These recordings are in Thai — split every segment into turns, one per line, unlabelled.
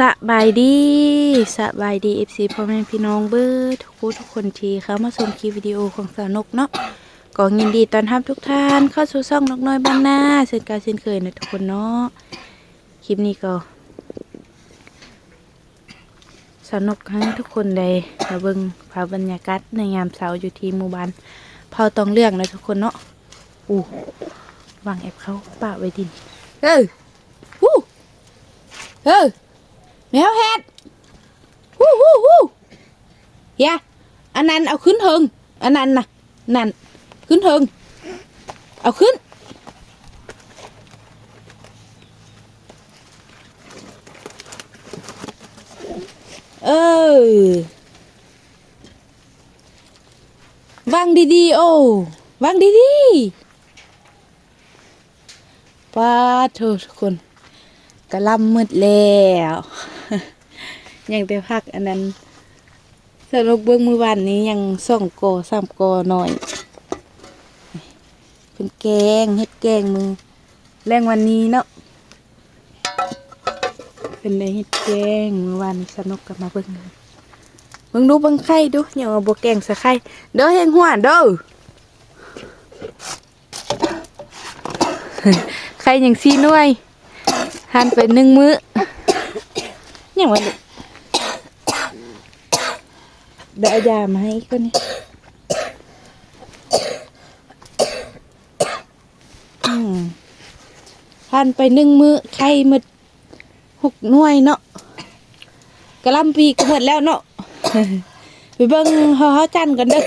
สบายดีสบายดีเอฟซีพ่อแม่พี่น้องเบิร์ทุกผู้ทุกคนทีเข้ามาชมคลิปวิดีโอของสาวนกเนาะก็ยินดีต้อนรับทุกท่านเข้าสู่ช่องนกน้อยบ้านนาเช่นการเช่นเคยนะทุกคนเนาะคลิปนี้ก็สาวนกให้ทุกคนได้มาเบิ่งภาพบรรยากาศในยามเช้าอยู่ที่หมู่บ้านเผาตองเรื่องนะทุกคนเนาะอู้วางแอบเขาป่าไว้ดินเออฮู้เออแมวเห็ดฮู้ฮู้ฮู้เฮีย อันนั้นเอาขึ้นเถิงอันนั้นน่ะนั่นขึ้นเถิงเอาขึ้นเออวา ยังแต่พักอันนั้นสรุปเบื้องมือวันนี้ยังส่องโกสามโกหน่อย เป็นแกงเฮ็ดแกงมือแรงวันนี้เนาะเป็นได้เฮ็ดแกงมือวันสนุกกับมาเบิ่งเบิ่งดูเบิ่งไข่ดูอย่าเอาบ่แกงใส่ไข่เด้อเฮงหัวเด้อไข่ยังซีน่วยทานไปหนึ่งมื้อยังไงลูก เดี๋ยวเอายามาให้กคนนี้อืมทานไปหนึ่งมือไข่หมดหกหน่วยเนาะกระลำปีก็หมดแล้วเนาะไปเบิ่งห่อข้าวจันทร์กันเด้อ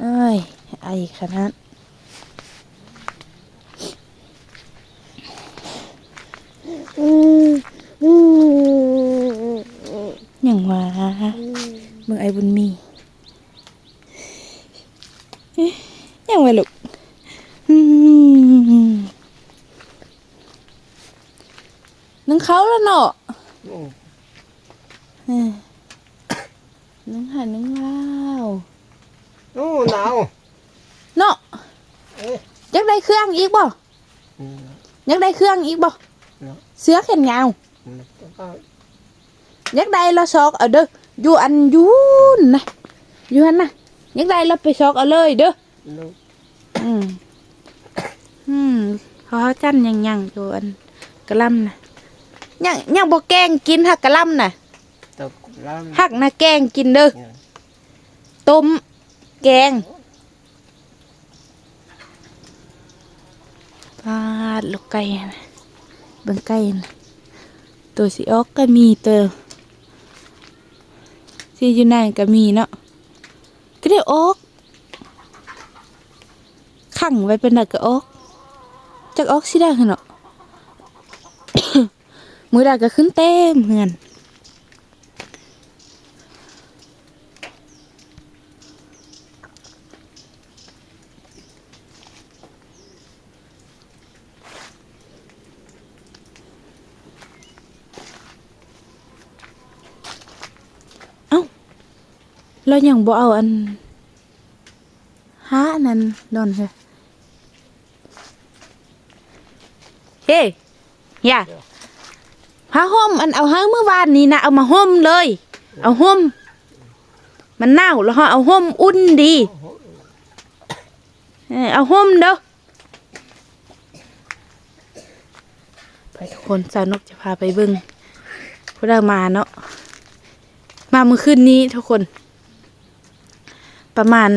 เอ้ยไอขนาด อย่างว่าเมืองไอ้บุญมีเอ๊ะอย่างว่าลูกอืมนึงเขาแล้วเนาะเอ้ยนึงหันนึงว้าว
โอ้หนาว
เนาะ
เอ๊ะ
อยากได้เครื่ องอีกบ่
อืม
อยากได้เครื่องอีกบ่
เนาะ
เสือแขนยาว
แล้วก็
อยากได้เราซอกเอาเด้ออยู่อันอยูนนะอยู่อันน่ะอยากได้เราไปซอกเอาเลยเด้อ
ลูก
อืมอืมเขาจันยังยังอยู่อันกะหลำนะยังยังบ่แกงกินหักกะหลำน่ะ
ตกล้
หักนะแกงกินเด้อำ
เนี่ย
ต้มแกง ปาดลูกไก่นะเบิ่งไก่นะตัวสีออกก็มีเตัวสีอยู่ไหนก็มีเนาะก็ได้ออกขังไว้เป็นหนักก็ออกจักออกสิได้เหรอเนาะมือดาก็ขึ้นเต็มเหือน เรายังบ่เอาอันหาอันนั้นดอนเลยเฮ้ย่าผ้าห่มอันเอาห้าเมื่อวานนี้นะเอามาห่มเลย เอาห่มมันหนาวแล้วฮะเอาห่มอุ่นดีเออเอาห่มเด้อไปทุกคนสาวนกจะพาไปเบิ่งพวกเรามาเนาะมาเมื่อคืนนี้ทุกคน ประมาณ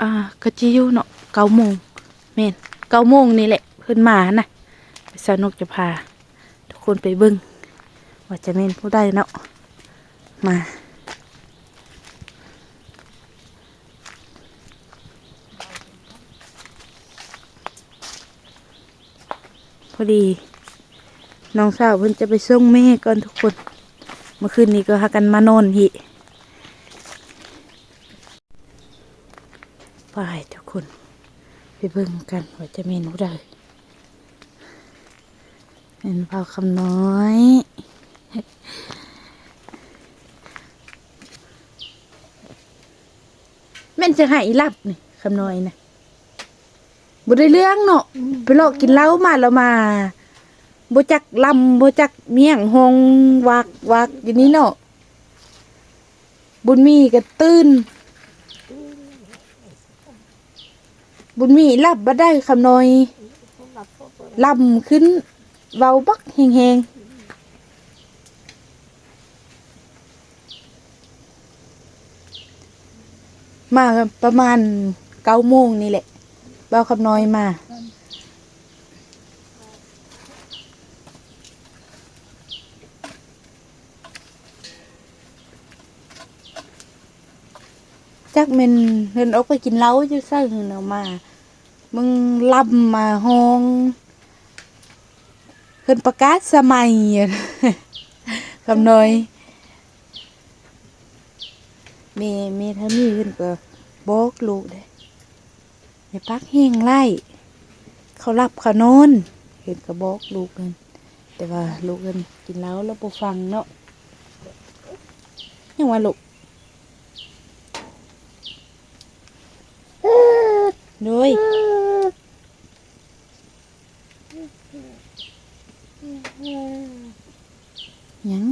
อ่าก็จะอยู่เนาะเก้าโมงเมนเก้าโมงนี่แหละเพิ่นมานะสนุกจะพา ทุกคนไปเบิ้งว่าจะเมนผู้ได้เนาะมาพอดีน้องสาวเพิ่นจะไปส่งแม่ก่อนทุกคน เมื่อคืนนี้ก็หากันมานอนพี่ ไปทุก คนไปเบิ่งกันว่าจะเมนูใดเป็นเผาคำน้อยแม่นจะหายลับนี่คำน้อยนะบ่ได้เรื่องเนาะไปเลาะกินเหล้ามาแล้วมาบ่จักลำบ่จักเมี่ยงหงวักวักอยู่นี่เนาะบุญมีก็ตื่น บุญมีรับบ่ได้คำน้อยลำขึ้นเว้าบักแหงๆมาประมาณเก้าโมงนี่แหละเบาคำน้อยมา จักแมันเพิ่นออกไปกินเหล้าอยู่ซ่าหึงเอามา มึงล่ำมาห้องเพิ่นประกาศสมัยอะคำน้อยเมเมท่ามีเพิ่นก็บอกลูกเด้อย่าปักแห้งไล่เขารับเขานอนเห็นก็บอกลูกเพิ่นแต่ว่าลูกเพิ่นกินเหล้าแล้วบ่ฟังเนาะยังว่าลูก ด้วยยัง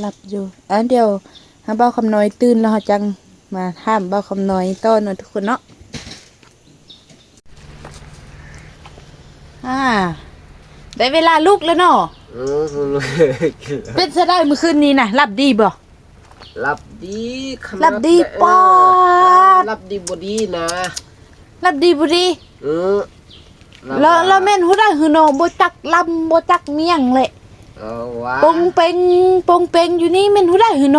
หลับอยู่อะเดี๋ยวหาเบ้าคำน้อยตื่นแล้วเราจังมาห้ามเบ้าคำน้อยต้อนนะทุกคนเนาะอ่าได้เวลาลุกแล้วเนาะ
เออคุณเลย
เป็นซะได้เมื่อคืนนี้นะหลับดีบ่
รับดีขนา
รับดี
เออ
ปอด
รับดีบ่ดีนะ
หลับดีบ่ดี
เออรับ
แล้วแล้วแม่นฮู้ได้หือโนบ่จักลำบ่จักเมียงเลย
เอาวะ
ปงเปงปงเปงอยู่นี่แม่นฮู้ได้หือโน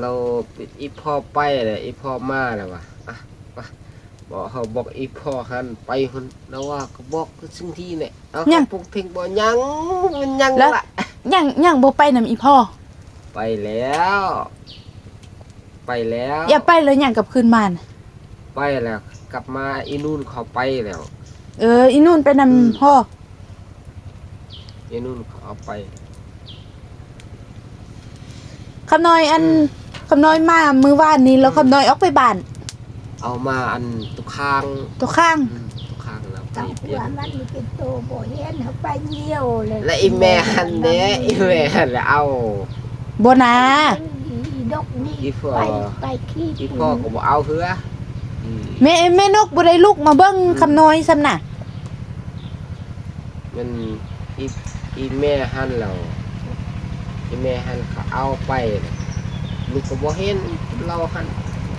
เราปิดอีพ่อไปเลยอีพ่อมาแล้ววะอะวะ บอกเขาบอกอีพ่อหันไปคนแล้วว่าก็บอกคือสิ่งที่เนี่ยเอาเขาปลุกเพลงบ่ยังมันยังละ
ยังยังบ่ไปนำอีพ่อ
ไปแล้ว ไปแล้ว
อย่าไปเลยยังกลับคืนมาน่ะ
ไปแล้ว กลับมาอีนู่นเขาไปแล้ว
เอออีนู่นไปนำ
อืม
พ่อ
อีนู่นเขาเอาไป
คำน้อยอันคำน้อยมามื้อวานนี้แล้วคำน้อยออกไปบ้าน
เอามาอันตุกข้าง
ตัวข้าง
อืมตุกข้างแล้วไป
กับ
เปลี่ย
ว่านมันมีเป็นโตบ่เห็นเขาไปเยี่ยวเลย
และอีแม่หันเด้อีแม่หันแล้วเอา
บ่นะ
อีดกนี่
อีพ่อ
ไปไปขี้
อีพ่อก็บอกเอาเหืออืม
แม่แม่นกบ่ได้ลุกมาเบิ่งคำน้อยซ้ำน่ะ
มันอีอีแม่หันแล้วอีแม่หันเขาเอาไปน่ะลูกก็บ่เห็นเราหัน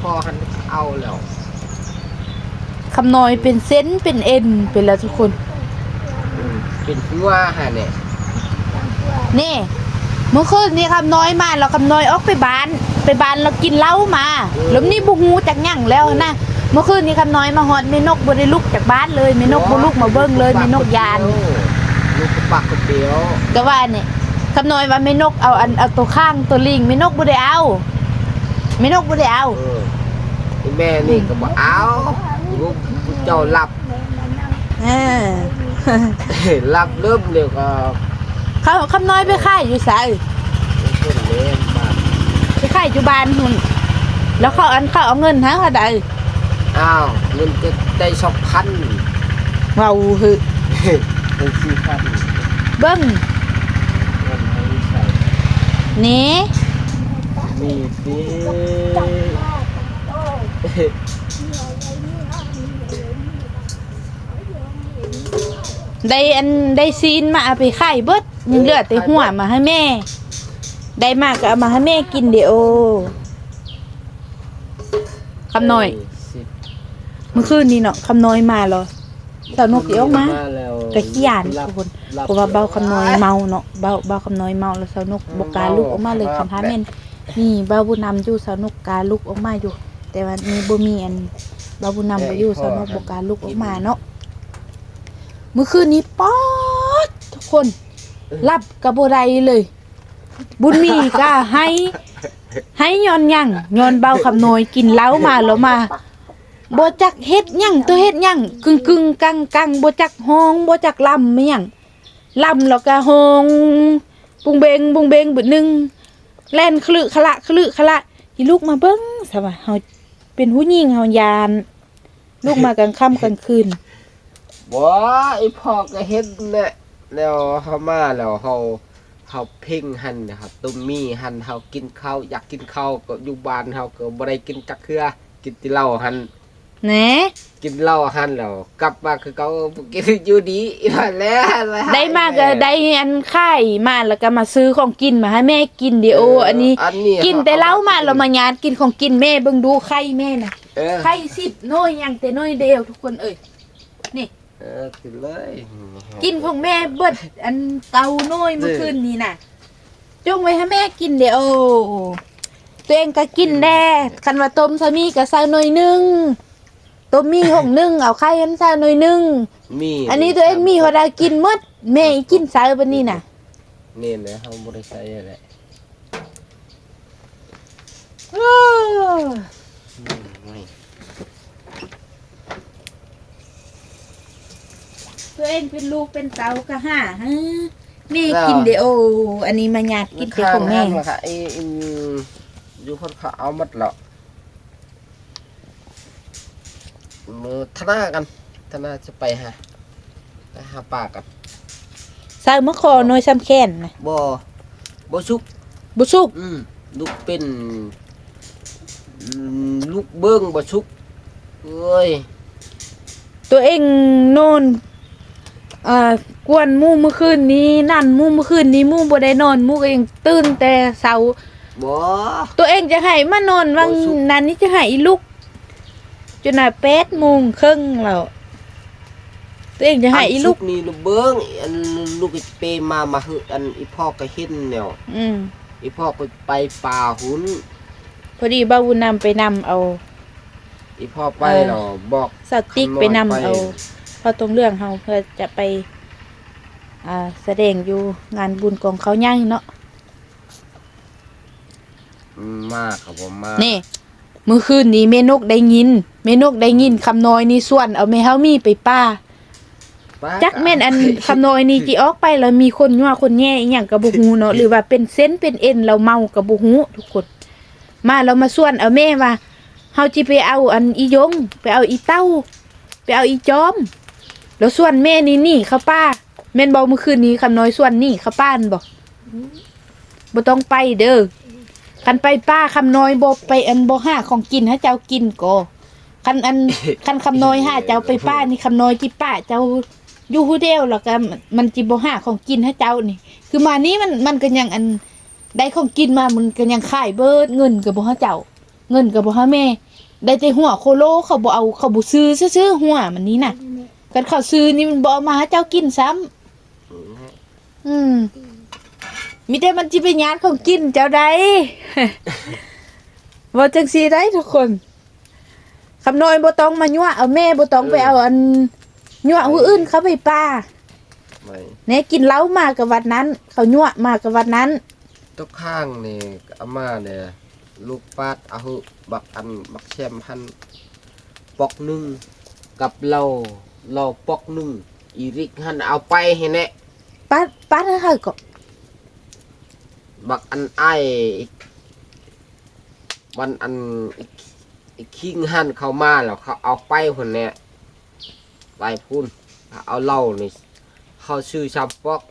พ่อหันเขาเอาแล้ว
คำน้อยเป็นเส้นเป็นเอ็นเป็นแล้วทุกคน
อืมเป็นหัวหันเนี่ย
นี่เมื่อคืนนี้คำน้อยมาแล้วคำน้อยออกไปบ้าน ไปบ้านแล้วกินเหล้ามาแล้วนี่บุหูจากหยั่งแล้วนะเมื่อคืนนี้คำน้อยมาฮอดแม่นกบ่ได้ลุกจากบ้านเลยแม่นกบ่ลุกมาเบิ่งเลยแม่นกยาน
ลูกก็ปักคนเดียว
ก็ว่านี่คำน้อยว่าแม่นกเอาอันเอาตัวข้างตัวลิงแม่นกบ่ได้เอาแม่นกบ่ได้เอา
เอออี แม่นี่ก็บอกเอาลูกเจ้าหลับ
เออ
หลับเริ่มเร็วก็
เขาคำน้อยไปค่ายอยู่ไส
เพิ่นเล่นบ้าน
ไปค่ายอยู่บ้านหุ่นแล้วเขาอันเขาเอาเงินหาเขาได้
อ้าวเงินก็ได้สองพัน
เว้าคือ
เป็นสี่พัน
เบิ่ง
เงินให้ใส่
นี่
มีสิ
ได้อันได้ซีนมาเอาไปค่ายเบิดยังเหลือแต่หัวมาให้แม่ ได้มากก็เอามาให้แม่กินเดี๋ยวคำน้อย
สิบ
เมื่อคืนนี้เนาะคำน้อยมาเหรอสาวนกเดี๋ยวออกมา
แล้ว
กะขี้ยานทุกคนเพราะว่าเบาคำน้อยเมาเนาะเบาเบาคำน้อยเมาแล้วสาวนกบกล้าลุกออกมาเลยคันท้าแม่นนี่เบาบุญนำอยู่สาวนกกล้าลุกออกมาอยู่ แต่ว่านี่บ่มีอันเบาบุญนำบ่อยู่สาวนกบกล้าลุกออกมาเนาะเมื่อคืนนี้ป๊อดทุกคนรับกับบ่ได้เลย บุญมีก็ให้ ให้ย้อนหยังย้อนเบาคำน้อยกินเหล้ามาแล้วมาบ่จักเฮ็ดหยังตัวเฮ็ดหยังกึ่งกึ่งๆกังกังๆบ่จักฮ้องบ่จักลำไม่หยังลำแล้วก็ฮองบุงเบงบุงเบงบึดหนึงแล่นคลึขละคลึขละอีลูกมาเบิ้งสบายเฮา เป็นผู้หญิงเฮายาน ลูกมากลางค่ำกลางคืน
บ่ไอพ่อก็เฮ็ดแหละแล้วเฮามาแล้วเฮาเฮาเพ่งหันนะครับตุ้มมีหันเฮากินข้าวอยากกินข้าวก็อยู่บ้านเฮาก็บ่ได้กินจักเทื่อกินแต่เหล้าหัน
แหน
กินเหล้าหันแล้วกลับมาคือเขากินอยู่ดีอีกแล้ว
ได้มากก็ได้อันค่ายมาแล้วก็มาซื้อของกินมาให้แม่กินเดี๋ยวอันนี้
อันนี้
กินแต่เหล้ามาแล้วมายานกินของกินแม่เบิ่งดูไข่แม่น่ะ
เออ
ไข่สิบน้อยยังแต่น้อยเดียวทุกคนเอ้ย
เออกินเลย
กินของแม่เบิดอันเตาน้อยเมื่อคืนนี้น่ะจงไว้ให้แม่กินเดี๋ยวตัวเองก็กินแน่คันว่าต้มซามีก็ใส่หน่อยหนึง ต้มมีหงหนึงเอาไข่อันใส่หน่อยหนึง
มี
อันนี้ตัวเองมีหัวดากินหมดแม่อีกินใส่บัดนี้น่ะ
นี่นะเฮาบ่ได้ใส่อะไร
อ้อ
ไม่
ตัวเองเป็นลูกเป็นเตาก็ห่าฮะแม่กินเดี๋ยวอันนี้มาหยาดกินแต่ของแม่
ข้างๆค่ะไอ้อินอยู่คนเขาเอาหมดแล้ว มือธนากันธนาจะไปหาไปหาปลากัน
ใส่มะขอน้อยซ้ำแค้นน่ะ
บ่บ่ชุก
บ่สุก
อืมลูกเป็นอืมลูกเบิ้งบ่ชุกเอ้ย
ตัวเองนอนเอ่อกวนหมู่เมื่อคืนนี้นั่นหมู่เมื่อคืนนี้หมู่บ่ได้นอนหมู่ก็ยังตื่นแต่เช้า
บ่
ตัวเองจะให้มานอนวัง
โอ้ยสุด
นั้นนี่จะให้อีลูก จนน่ะ8โมงครึ่งแล้วตัวเองจะให้อีลูก
นนี่ลูกเบิ้งอันลูกไอ้เปมามาหึอันอีพ่อก็เห็นแล้ว
อืม
อีพ่อก็ไปป่าหุน
พอดีบ้าวุนนำไปนำเอา
อีพ่อไป
เออ
แล้วบอก
สติ๊กไปนำเอาเพอตรงเรื่องเฮาเพื่อจะไป อ่าแสดงอยู่งานบุญกองเขาย่างเนาะ
มากครับผมมาก
นี่เมื่อคืนนี้เมนกได้ยินเมนกได้ยินคำน้อยนี่ส่วนเอาแม่เฮามีไปป้า
ป้า
จักแม่นอันคำน้อยนี่ที่ออกไปแล้วมีคนยั่วคนแย่อีหยังกับบ่ฮู้เนาะหรือว่าเป็นเส้นเป็นเอ็นเราเมากับบ่ฮู้ทุกคน มาเรามาส่วนเอาแม่ว่าเฮาจิไปเอาอันอียง ไปเอาอีเต้า ไปเอาอีจอม แล้วส่วนแม่นี่นี่เขาป้าแม่นบ่เมื่อคืนนี้คำน้อยส่วนนี่เขาป้านบ่บ่ต้องไปเด้อ คันไปป้าคำน้อยบ่ไปอันบ่หาของกินให้เจ้ากินก็คันอัน คันคำน้อยหาเจ้าไปป้านี่คำน้อยจิป้าเจ้าอยู่ฮูเดียวแล้วก็มันจิบ่หาของกินให้เจ้านี่ คือมานี้มันมันก็ยังอันได้ของกินมามันก็ยังขายเบิดเงินก็บ่ให้เจ้า เงินก็บ่ให้แม่ ได้แต่หัวโคโลเขาบ่เอาเขาบ่ซื้อซื่อๆหัวมันนี้น่ะกันเขาซื้อนี่มันบ่เอามาให้เจ้ากินซ้ำอืม มีแต่มันจิไปญาติของกินเจ้าใด บ่จังซี่ได้ทุกคนคำน้อยบ่ต้องมายั่วเอาแม่บ่ต้องไปเอาอันยั่วผู้อื่นเขาไปป้า
ไม่
แหน่กินเหล้ามากับวันนั้น เขายั่วมากับวันนั้น
ตกข้างนี่อาม่าเนี่ยลูกปาดเอาบักอันบักแชมพันปอกหนึ่งกับเราเราปอกหนึ่งอีริกหันเอาไปให้แน่
ป้าป้านะค่ะก็
บักอันไอ้วันอันอีกอีกคิงหันเข้ามาแล้วเขาเอาไปคนเนี้ยไปพุ่นเอาเหล้านี่เขาชื่อชับปอก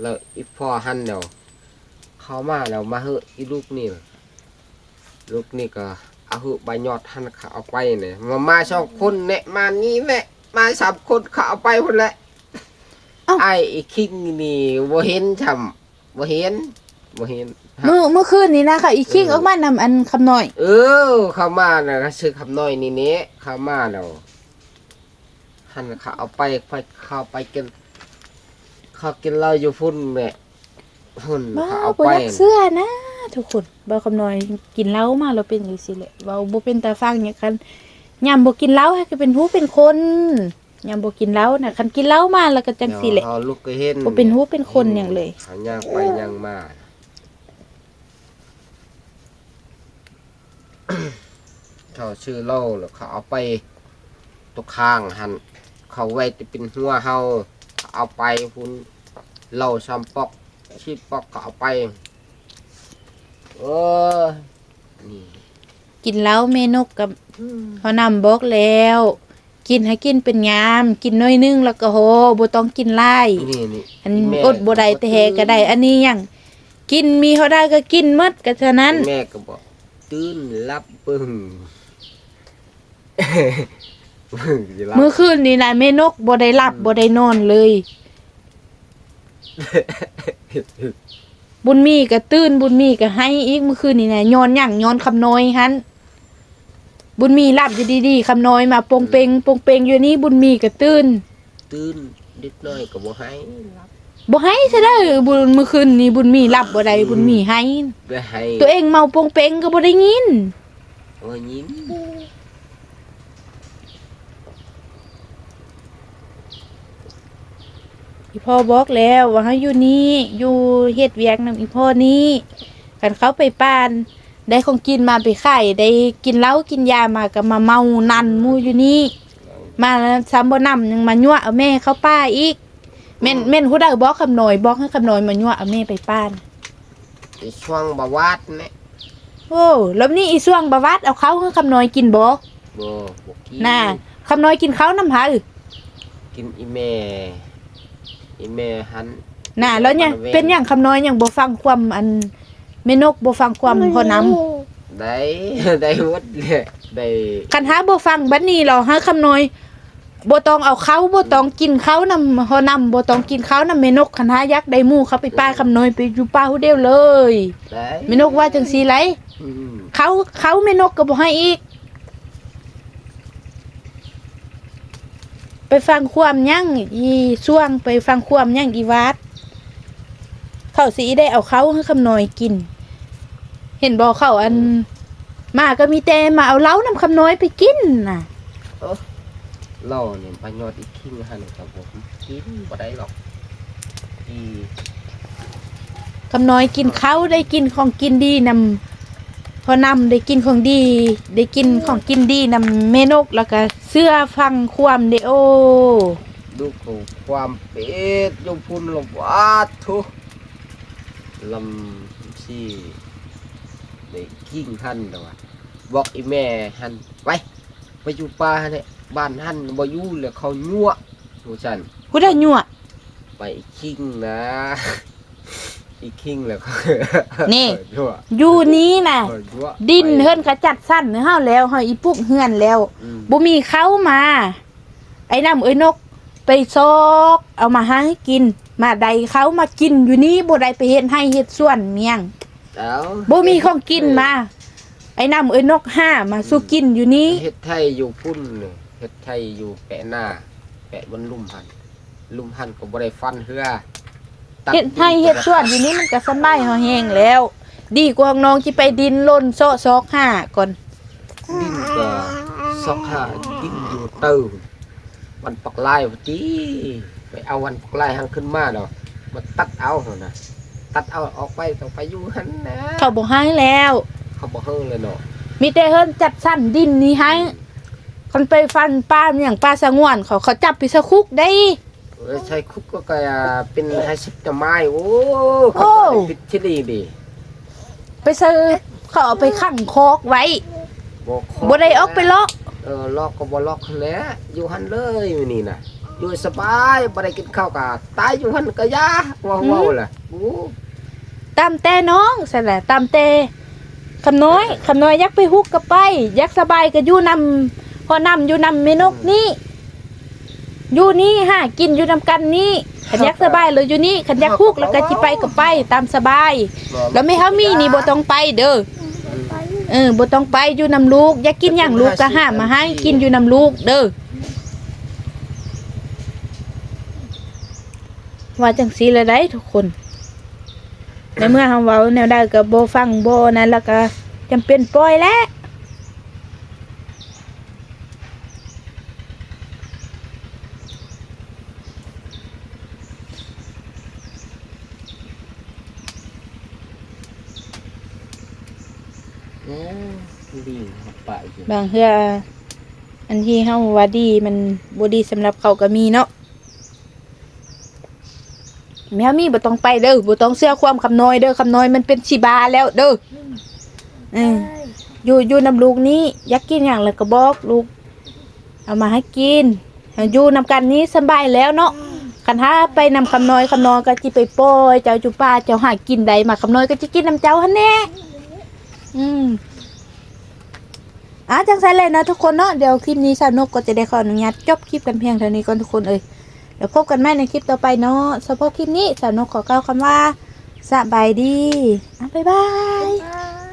แล้วอีพ่อหันแล้วเข้ามาแล้วมาเฮอะอีลูกนี่น่ะลูกนี่ก็เอาเหอะใบยอดหันเขาเอาไปเนี่ยมามาสองคนเนี่ยมานี่แม่มาสามคนเขาเอาไปคนละไอ้อีคิงนี่บ่เห็นช่ำ บ่เห็นบ่เห็น
เมื่อเมื่อคืนนี้นะค่ะ อีคิงออกมานำอันคำน้อย
เออ เข้ามาน่ะก็ซื้อคำน้อยนี่เนี้เข้ามาแล้วหันเขาเอาไปไปเข้าไปกินเขากินเหล้าอยู่พุ่นแม่พุ่น
บ้า
เขาเอา
บ่
ไป
อยากเสื้อนะ ทุกคนบ่คำน้อยกินเหล้ามาเราเป็นจังซี่แหละเว้าบ่เป็นตาฟังอย่างกันยามบ่กินเหล้าให้ก็เป็นหูเป็นคน ยามบ่กินเหล้าน่ะคันกินเหล้ามาแล้วก็จังซี่แหละ
เขาลูกก็เห็น
บ่เป็นหูเป็นคนอย่างเลย
เขาย่างไปย่างมาเขาชื่อเหล่าแล้วเขาเอาไปตัวข้างหันเขาไว้จะเป็นหัวเฮาเขาเอาไปพุ่นเหล่าซ้ำปอกชีปอกเขาเอาไปโอ้ยนี่
กินแล้วเมนกกับเขานำบอกแล้ว กินให้กินเป็นงาม กินน้อยนึงแล้วก็โหบ่ต้องกินหลาย
นี่นี่
อัน
แม่
อดบ่ได้แต่แฮก็ได้ อันนี้หยังกินมีเท่าได้ก็กินหมดก็ฉะนั้น
แม่ก็บอกตื่นรับเบิ่งเบิ่งสิรับ
มื้อคืนนี่นะแม่นกบ่ได้หลับบ่ได้นอนเลย บุญมีก็ตื่นบุญมีก็ให้อีกเมื่อคืนนี่นะย้อนหยังย้อนคำน้อยหัน บุญมีหลับอยู่ดีๆคำน้อยมาปงเปงปงเปงอยู่นี่บุญมีก็ตื่น
ตื่นนิดหน่อยก็บ่ให้รับ
บ่ให้ซะเด้อบุญเมื่อคืนนี่บุญมีหลับบ่ได้บุญมีให้
บ่ให้
ตัวเองเมาปงเปงก็บ่ได้ยิน
โอ้ยยิ้ม
อีพ่อบอกแล้วว่าให้อยู่นี่อยู่เฮ็ดเวียกนำอีพ่อนี้กันเขาไปป้าน ได้ของกินมาไปขายได้กินเหล้ากินยามาก็มาเมานันหมู่อยู่นี่มาแล้วซ้ำบ่นำยังมายั่วเอาแม่เข้าป้าอีกแม่นแม่นฮู้ได้บอกคำหน่อยบอกให้คำหน่อยมายั่วเอาแม่ไปป้าน
ไอ้ช่วงบาวาดเนี่ย
โอ้แล้วนี่อีส่วงบาวัดเอาเขาให้คำหน่อยกินบ่
บ่บ่กิน
น่ะคำหน่อยกินเขาน้ำหาอึ
กินอีแม่อีแม่หัน
น่ะแล้วเนี่ยเป็นอย่างคำน้อยอย่างบ่ฟังความอัน แม่นกบ่ฟังความพอนำ
ได้ได้หมดเลยได้
คันหาบ่ฟังบัดนี้เราหาคำน้อยบ่ต้องเอาเขาบ่ต้องกินเขานำพอนำบ่ต้องกินเขานำแม่นกคันหายักษ์ได้หมู่เขาไปป้าคำน้อยไปอยู่ป้าผู้เดียวเลย
ได้
แม่นกว่าจังซี่ไหล
อืม
เขาเขาแม่นกก็บ่ให้อีก ไปฟังความยั่งอีช่วงไปฟังความยั่งอีวาด เขาสีได้เอาเขาให้คำน้อยกิน เห็นบอกเขาอัน มาก็มีแต่มาเอาเหล้าน้ำคำน้อยไปกินน่ะ
เหล่าเนี่ยประโยชน์อีกคิงหันครับผมกินบ่ได้หรอกอี
คำน้อยกินเขาได้กินของกินดีนำพอนำได้กินของดี ได้กินของกินดีนำเมนกแล้วก็เสื้อฟังความเดโอ
ดูเขาความเป็ดอยมพุ่นลมวาดทุลำที่ได้คิงหันแต่ว่าบอกอีแม่หันไปไปอยู่ป่าเนี่ยบ้านหันบ่อยู่เลยเขายั่วผู้ฉัน
กูได้ยั่ว
ไปคิงนะ อีคิงแล้วก็
นี่
ยั่ว
อยู่นี้น่ะ
เออยั่ว
ดิน
ไป
เฮิรนเขาจัดสั้นเฮาแล้วเฮาอีปุกเฮือนแล้ว
อืม
บ่มีเขามา ไอ้น้ำเอ้ยนก ไปซอก เอามาให้กิน มาใดเขามากินอยู่นี่บ่ได้ไปเฮ็ดให้เฮ็ดสวนเมียง
แล้ว
บ่มีของกินมา ไอ้น้ำเอ้ยนกห้ามาสู้กินอยู่นี่
เฮ็ดไทยอยู่พุ่นนี่เฮ็ดไทยอยู่แปะหน้า แปะบนลุ่มหัน ลุ่มหันก็บ่ได้ฟันเฮือตั
เฮ็ดให้เฮ็ดสวนอยู่นี่มันก็สำบายเฮาแฮงแล้ว ดีกว่าของน้องที่ไปดินล่นเซาะซอกห้าก่อน
ดินก็ซอกหาดินอยู่เติมวันปักลายว่าติ ไปเอาวันปักลายหันขึ้นมาเนาะมาตัดเอาหั่นน่ะตัดเอาออกไปต้องไปอยู่หันนะ
เขาบ่ให้แล้ว
เขาบ่เฮิงเลยเนาะ
มีแต่เฮิรนจัดสั้นดินนี่ให้คนไปฟันป้าอย่างป้าสงวนเขาเขาจับไปสะคุกได้
เออใช้คุกก็กลายเป็นให้สิบจะไม้โอ้
โอ้
เขาได้ปิดที่ดีดี
ไปซื้อเขาเอาไปขังคอกไว้
บ่ข
บ่ได้ออกไปเลาะ
เออล็อกก็บ่ล็อกหั้นแหล้วอยู่หันเลยมื้อนี่น่ะ อยู่สบายบ่ได้กินข้าวกะตายอยู่หันก็ยาว้าวว้าวล่ะโอ้
ตามแต่น้องใช่แหละตามแต่คำน้อยคำน้อยอยักไปฮุกก็ไปอยักสบายก็อยู่นำพอนำอยู่นำเมนกนี่อยู่นี่ฮะกินอยู่นำกันนี่ขันอยักสบายเลยอยู่นี่ขันอยักฮุกแล้วก็จิไปก็ไป ตามสบาย แล้วไม่เฮามีนี่บ่ต้องไปเด้อ
ไป
เออบ่ต้องไปอยู่นำลูกอยากกินอย่างลูกก็ห้ามมาให้กินอยู่นำลูกเด้อ ว่าจังสีเลยได้ทุกคน ในเมื่อเฮาเว้าแนวใดก็บ่ฟังบ่นั้นแล้วก็จำเป็นปล่อยแล้ว
โอ้ดีครับปะอยู่
บางเทื่ออันที่เฮาว่าดีมันบ่ดีสำหรับเขาก็มีเนาะ แมวมีบ่ต้องไปเด้อบ่ต้องเชื่อความคำน้อยเด้อคำน้อยมันเป็นชีบาแล้วเด้ออืมอยู่อยู่นำลูกนี้อยากกินหยังแล้วก็บอกลูก เอามาให้กินอยู่นำกันนี้สำบายแล้วเนาะคันถ้าไปนำคำน้อยคำน้อยก็จิไปโป้ยเจ้าจุป้าเจ้าหากินใดมาคำน้อยก็จะกินน้ำเจ้าหั่นแน่อืมอะจังไสเลยนะทุกคนเนาะเดี๋ยวคลิปนี้สาวนกก็จะได้ขออนุญาตจบคลิปกันเพียงเท่านี้ก่อนทุกคนเอ้ย เดี๋ยวพบกันใหม่ในคลิปต่อไปเนาะสำหรับคลิปนี้สาวนกขอกล่าวคำว่าสบายดีบ๊ายบาย